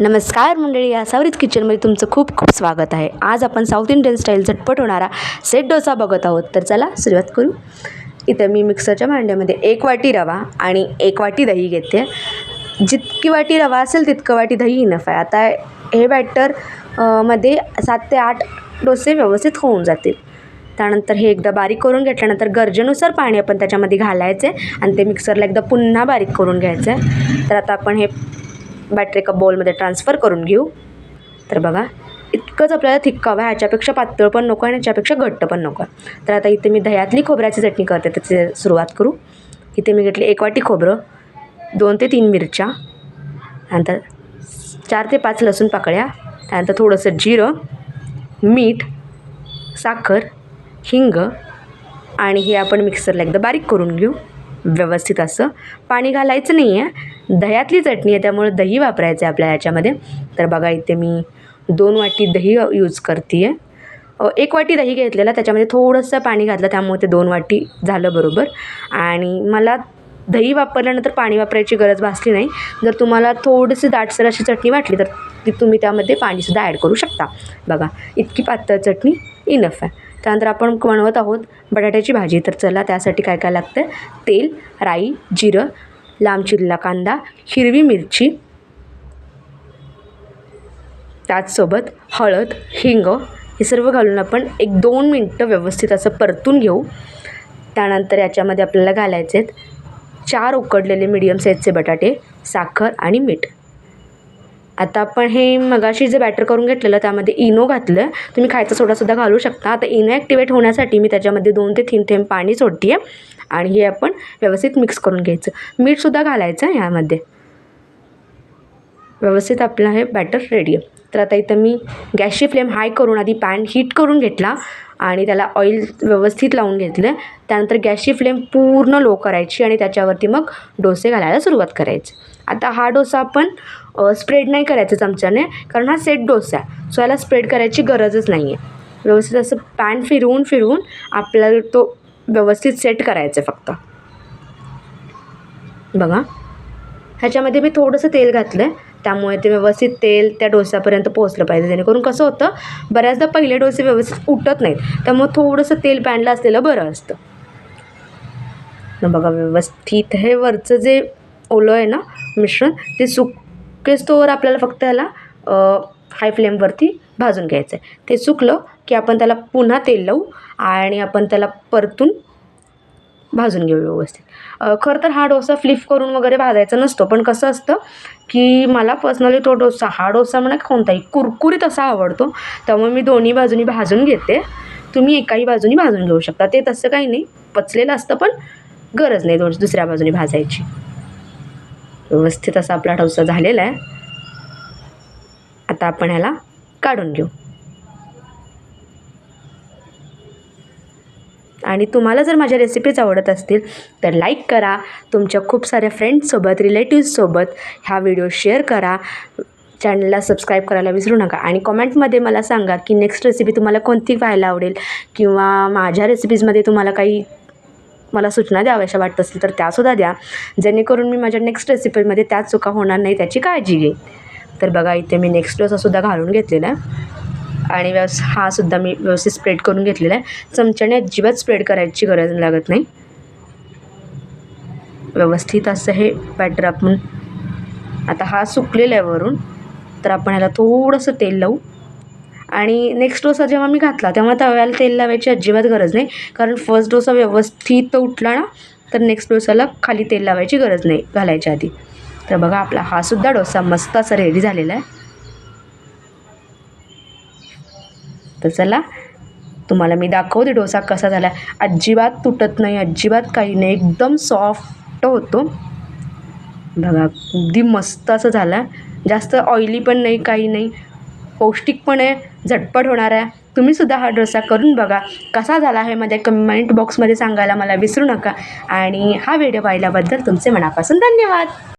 नमस्कार मंडळी या सावरीत किचनमध्ये तुमचं खूप खूप स्वागत आहे. आज आपण साऊथ इंडियन स्टाईल झटपट होणारा सेट डोसा बघत आहोत. तर चला सुरुवात करू. इथं मी मिक्सरच्या भांड्यामध्ये एक वाटी रवा आणि एक वाटी दही घेते. जितकी वाटी रवा असेल तितकं वाटी दही इनफ आहे. आता हे बॅटरमध्ये सात ते आठ डोसे व्यवस्थित होऊन जातील. त्यानंतर हे एकदा बारीक करून घेतल्यानंतर गरजेनुसार पाणी आपण त्याच्यामध्ये घालायचे आणि ते मिक्सरला एकदा पुन्हा बारीक करून घ्यायचं. आहे तर आता आपण हे बॅटर एका बॉलमध्ये ट्रान्सफर करून घेऊ. तर बघा इतकंच आपल्याला थिक्क हवं आहे. ह्याच्यापेक्षा पातळ पण नको आणि ह्याच्यापेक्षा घट्ट पण नको. तर आता इथे मी दह्यातली खोबऱ्याची चटणी करते. त्याची सुरुवात करू. इथे मी घेतली एक वाटी खोबरं दोन ते तीन मिरच्या त्यानंतर चार ते पाच लसूण पाकळ्या त्यानंतर थोडंसं जिरं मीठ साखर हिंग आणि हे आपण मिक्सरला एकदा बारीक करून घेऊ. व्यवस्थित असं पाणी घालायचं नाही आहे दह्यातली चटणी आहे त्यामुळे दही वापरायचं आहे आपल्या याच्यामध्ये. तर बघा इथे मी दोन वाटी दही यूज करते आहे एक वाटी दही घेतलेला त्याच्यामध्ये थोडंसं पाणी घातलं त्यामुळे ते दोन वाटी झालं बरोबर. आणि मला दही वापरल्यानंतर पाणी वापरायची गरज भासली नाही. जर तुम्हाला थोडीशी दाटसर अशी चटणी वाटली तर ती तुम्ही त्यामध्ये पाणीसुद्धा ॲड करू शकता. बघा इतकी पातळ चटणी इनफ आहे. त्यानंतर आपण बनवत आहोत बटाट्याची भाजी. तर चला त्यासाठी काय काय लागतं? तेल राई जिरं लांब चिरला कांदा हिरवी मिरची त्याचसोबत हळद हिंग. हे सर्व घालून आपण एक दोन मिनटं व्यवस्थित असं परतून घेऊ. त्यानंतर याच्यामध्ये आपल्याला घालायचे आहेत चार उकडलेले मिडियम साईजचे बटाटे साखर आणि मीठ. आता आपण हे मगाशी जे बॅटर करून घेतलेलं त्यामध्ये इनो घातलं. तुम्ही खायचा सोडासुद्धा घालू शकता. आता इनो ॲक्टिवेट होण्यासाठी मी त्याच्यामध्ये दोन ते तीन थेंब पाणी सोडते आहे आणि हे आपण व्यवस्थित मिक्स करून घ्यायचं. मीठसुद्धा घालायचं ह्यामध्ये व्यवस्थित आपलं हे बॅटर रेडी आहे. तर आता इथं मी गॅसची फ्लेम हाय करून आधी पॅन हीट करून घेतला आणि त्याला ऑइल व्यवस्थित लावून घेतलं. त्यानंतर गॅसची फ्लेम पूर्ण लो करायची आणि त्याच्यावरती मग डोसे घालायला सुरुवात करायची. आता हा डोसा आपण स्प्रेड नाही करायचं चमच्याने कारण हा सेट डोसा आहे. सो याला स्प्रेड करायची गरजच नाही आहे व्यवस्थित असं पॅन फिरवून फिरवून आपल्याला तो व्यवस्थित सेट करायचा आहे फक्त. बघा. ह्याच्यामध्ये मी थोडंसं तेल घातलं आहे त्यामुळे ते व्यवस्थित तेल त्या डोस्यापर्यंत पोहोचलं पाहिजे. जेणेकरून कसं होतं बऱ्याचदा पहिले डोसे व्यवस्थित उठत नाहीत. त्यामुळे थोडंसं तेल पॅनला असलेलं बरं असतं. बघा व्यवस्थित हे वरचं जे ओलं आहे ना मिश्रण ते सुक सुकेस्तोवर आपल्याला फक्त ह्याला हाय फ्लेमवरती भाजून घ्यायचं आहे ते सुकलं की आपण त्याला पुन्हा तेल लावू आणि आपण त्याला परतून भाजून घेऊ व्यवस्थित. खरं तर हा डोसा फ्लिप करून वगैरे भाजायचा नसतो पण कसं असतं की मला पर्सनली तो डोसा हा डोसा म्हणा कोणताही कुरकुरीत असा आवडतो त्यामुळे मी दोन्ही बाजूनी भाजून घेते. तुम्ही एकाही बाजूनी भाजून घेऊ शकता. ते तसं काही नाही पचलेलं असतं पण गरज नाही दोन दुसऱ्या बाजूनी भाजायची. व्यवस्थित असा आपला ठवसा झालेला आहे. आता आपण ह्याला काढून घेऊ. आणि तुम्हाला जर माझ्या रेसिपीज आवडत असतील तर लाईक करा. तुमच्या खूप साऱ्या फ्रेंड्ससोबत रिलेटिव्ससोबत हा व्हिडिओ शेअर करा. चॅनलला सबस्क्राईब करायला विसरू नका. आणि कॉमेंटमध्ये मला सांगा की नेक्स्ट रेसिपी तुम्हाला कोणती पाहायला आवडेल? किंवा माझ्या रेसिपीजमध्ये तुम्हाला काही मला सूचना द्याव्याशा वाटत असतील तर त्यासुद्धा द्या. जेणेकरून मी माझ्या नेक्स्ट रेसिपीमध्ये त्याच चुका होणार नाही त्याची काळजी घेईन. तर बघा इथे मी नेक्स्ट डोसासुद्धा घालून घेतलेला आहे. आणि व्यवस हा सुद्धा मी व्यवस्थित स्प्रेड करून घेतलेला आहे. चमच्याने अजिबात स्प्रेड करायची गरज लागत नाही. व्यवस्थित असं हे बॅटर आपण आता हा सुकलेला आहे वरून. तर आपण ह्याला थोडंसं तेल लावू. आणि नेक्स्ट डोसा जेव्हा मी घातला तेव्हा तव्याला तेल लावायची अजिबात गरज नाही. कारण फर्स्ट डोसा व्यवस्थित उठला ना तर नेक्स्ट डोसाला खाली तेल लावायची गरज नाही घालायच्या आधी. तर बघा आपला हा सुद्धा डोसा मस्त असा रेडी झालेला आहे. तर चला तुम्हाला मी दाखवते डोसा कसा झाला. अजिबात तुटत नाही अजिबात काही नाही एकदम सॉफ्ट होतो. बघा अगदी मस्त असं झालं. जास्त ऑइली पण नाही काही नाही. पौष्टिक पण आहे. झटपट होणार आहे. तुम्हीसुद्धा हा डोसा करून बघा. कसा झाला हे माझ्या कमेंट बॉक्समध्ये सांगायला मला विसरू नका. आणि हा व्हिडिओ पाहिल्याबद्दल तुमचे मनापासून धन्यवाद.